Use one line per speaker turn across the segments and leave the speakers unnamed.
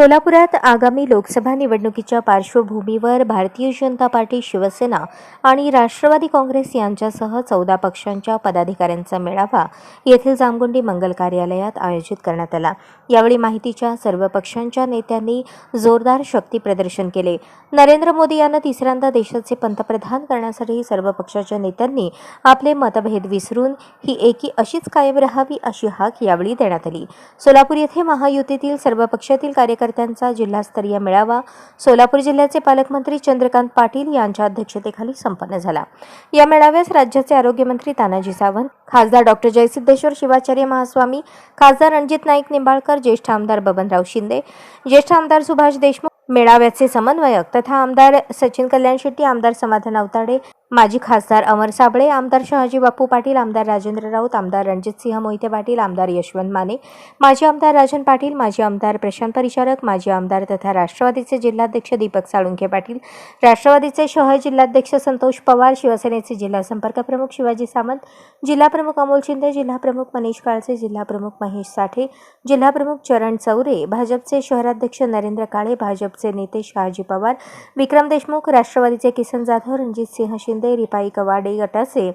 सोलापुरात आगामी लोकसभा निवडणुकीच्या पार्श्वभूमीवर भारतीय जनता पार्टी शिवसेना आणि राष्ट्रवादी काँग्रेस यांच्यासह चौदा पक्षांच्या पदाधिकाऱ्यांचा मेळावा येथील जामगुंडी मंगल कार्यालयात आयोजित करण्यात आला. यावेळी माहितीच्या सर्व पक्षांच्या नेत्यांनी जोरदार शक्ती प्रदर्शन केले. नरेंद्र मोदी यांना तिसऱ्यांदा देशाचे पंतप्रधान करण्यासाठी सर्व पक्षाच्या नेत्यांनी आपले मतभेद विसरून ही एकी अशीच कायम राहावी अशी हाक यावेळी देण्यात आली. सोलापूर येथे महायुतीतील सर्व पक्षातील कार्यकर्त्यांचा जिल्हास्तरीय मेळावा सोलापूर जिल्ह्याचे पालकमंत्री चंद्रकांत पाटील यांच्या अध्यक्षतेखाली संपन्न झाला. या मेळाव्यास राज्याचे आरोग्यमंत्री तानाजी सावंत खासदार डॉक्टर जयसिद्धेश्वर शिवाचार्य महास्वामी खासदार रणजित नाईक निंबाळकर ज्येष्ठ आमदार बबनराव शिंदे ज्येष्ठ आमदार सुभाष देशमुख मेळाव्याचे समन्वयक तथा आमदार सचिन कल्याण शेट्टी आमदार समाधान अवताडे माजी खासदार अमर साबळे आमदार शहाजी बापू पाटील आमदार राजेंद्र राऊत आमदार रणजितसिंह मोहिते पाटील आमदार यशवंत माने माजी आमदार राजन पाटील माजी आमदार प्रशांत परिचारक माजी आमदार तथा राष्ट्रवादीचे जिल्हाध्यक्ष दीपक साळुंखे पाटील राष्ट्रवादीचे शहर जिल्हाध्यक्ष संतोष पवार शिवसेनेचे जिल्हा संपर्क प्रमुख शिवाजी सामंत जिल्हा प्रमुख अमोल शिंदे जिल्हा प्रमुख मनीष काळसे जिल्हा प्रमुख महेश साठे जिल्हा प्रमुख चरण चौरे भाजपचे शहराध्यक्ष नरेंद्र काळे भाजपचे नेते शहाजी पवार विक्रम देशमुख राष्ट्रवादीचे किसन जाधव रणजितसिंह शिंदे रिपाई कवाडे गटाचे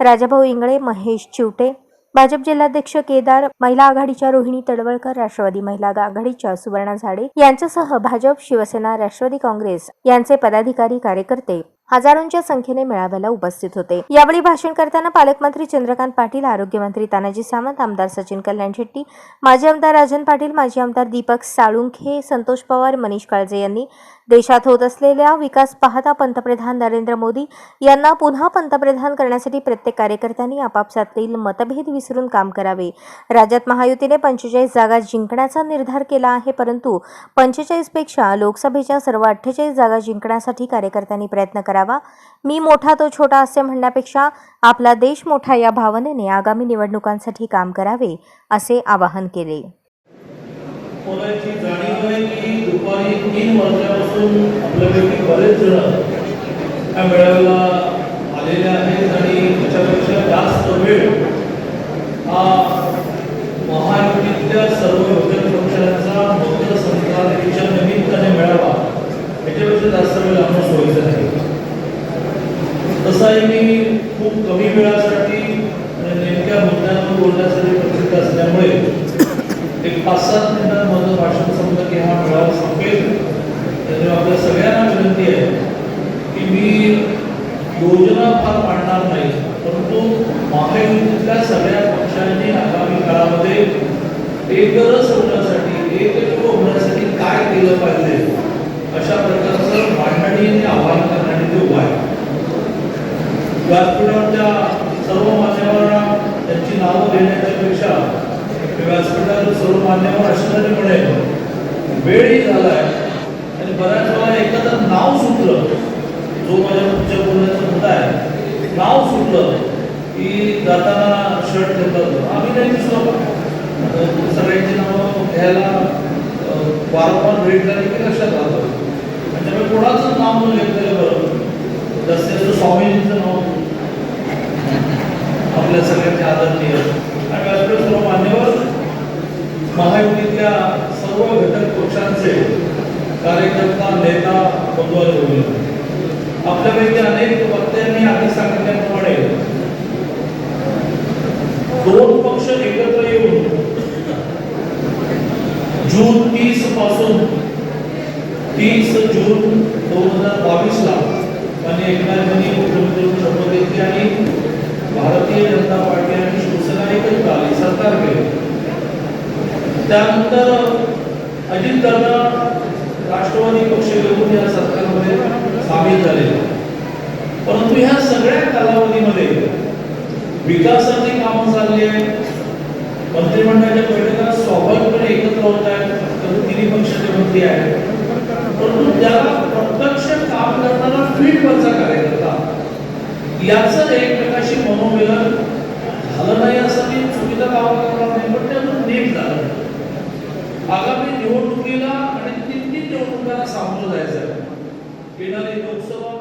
राजाभाऊ इंगळे महेश चिवटे भाजप जिल्हाध्यक्ष केदार महिला आघाडीच्या रोहिणी तडवळकर राष्ट्रवादी महिला आघाडीच्या सुवर्णा झाडे यांच्यासह भाजप शिवसेना राष्ट्रवादी काँग्रेस यांचे पदाधिकारी कार्यकर्ते हजारोंच्या संख्येने मेळाव्याला उपस्थित होते. यावेळी भाषण करताना पालकमंत्री चंद्रकांत पाटील आरोग्यमंत्री तानाजी सावंत आमदार सचिन कल्याण शेट्टी माजी आमदार राजन पाटील माजी आमदार दीपक साळुंखे संतोष पवार मनीष काळजे यांनी देशात होत असलेल्या विकास पाहता पंतप्रधान नरेंद्र मोदी यांना पुन्हा पंतप्रधान करण्यासाठी प्रत्येक कार्यकर्त्यांनी आपापसातील मतभेद विसरून काम करावे. राज्यात महायुतीने पंचेचाळीस जागा जिंकण्याचा निर्धार केला आहे परंतु पंचेचाळीसपेक्षा लोकसभेच्या सर्व अठ्ठेचाळीस जागा जिंकण्यासाठी कार्यकर्त्यांनी प्रयत्न करावा. मी मोठा तो छोटा असे म्हणण्यापेक्षा आपला देश मोठा या भावनेने आगामी निवडणुकांसाठी काम करावे असे आवाहन केले.
महायुतीतल्या सर्व आहे की दुपारी तीन वाजल्यापासून आपल्यापैकी बरेच जण या मेळाव्याला आलेले आहेत आणि त्याच्यापेक्षा जास्त वेळ हा महायुतीतल्या सर्व घटक पक्षांचा मकर संक्रांतीच्या निमित्ताने मेळावा याच्यापेक्षा जास्त वेळ लावणं सोयीचं नाही तसाही मी खूप कमी वेळासाठी नेमक्या मुद्द्यांवर बोलण्यासाठी प्रसिद्ध असल्यामुळे एक पाच सात मिनिटात माझं भाषण संपलं की हा मेळावा संपेल. त्यामुळे आपल्या सगळ्यांना विनंती आहे की मी योजना फार मांडणार नाही परंतु महायुतीतल्या सगळ्या पक्षांनी आगामी काळामध्ये एकरस होण्यासाठी एकत्र होण्यासाठी काय केलं पाहिजे अशा प्रकारचं मांडणी आणि आवाहन करण्याने ते उभा आहे व्यासपीठावरच्या सर्व मान्यवरांना त्यांची नावं देण्याच्या पेक्षा व्यासपीठावर सर्व मान्यवर असणारे म्हणे वेळही झालाय. आणि बऱ्याच वेळा एखादं नाव सुटलं जो माझ्या तुमच्या बोलण्याचा मुद्दा आहे नाव सुटलं की जाताना शर्ट घेतात. आम्ही नाही दिसलो. सगळ्यांची नावं घ्यायला वारंवार भेट झाली की लक्षात राहतं. त्यामुळे कोणाचं नाव न घेतलेलं बरं? जसं स्वामीजींचं नाव आपल्या सगळ्यांच्या आदरणीय आणि व्यासपीठ सर्व मान्यवर महायुतीतल्या सर्व घटक पक्षांचे कार्यकर्ता नेता बंधुवाले होईल आपल्यापैकी अनेक वक्त्यांनी आधी सांगितल्याप्रमाणे दोन पक्ष एकत्र येऊन जून तीसपासून तीस जून दोन हजार बावीसला मान्य एकनाथजींनी मुख्यमंत्री शपथ घेतली आणि भारतीय जनता पार्टी आणि शिवसेना एकत्र आली सरकार केले त्यानंतर अजितदादा राष्ट्रवादी पक्ष घेऊन या सरकारमध्ये सामील झाले. परंतु ह्या सगळ्या कालावधीमध्ये विकासाची कामं चालली आहेत. मंत्रिमंडळाच्या बैठका स्वाभाविकपणे एकत्र होत आहेत. तर तिन्ही पक्षाचे मंत्री आहेत. परंतु त्याला प्रत्यक्ष काम करताना फील्डवरचा कार्यकर्ता याचं एकमेकाशी मनोमिलन झालं नाही असं मी चुकीचा काम करणार नाही पण ते अजून नीट झालं नाही. आगामी निवडणुकीला आणि तीन तीन निवडणुकांना सामोरं जायचं येणारी लोकसभा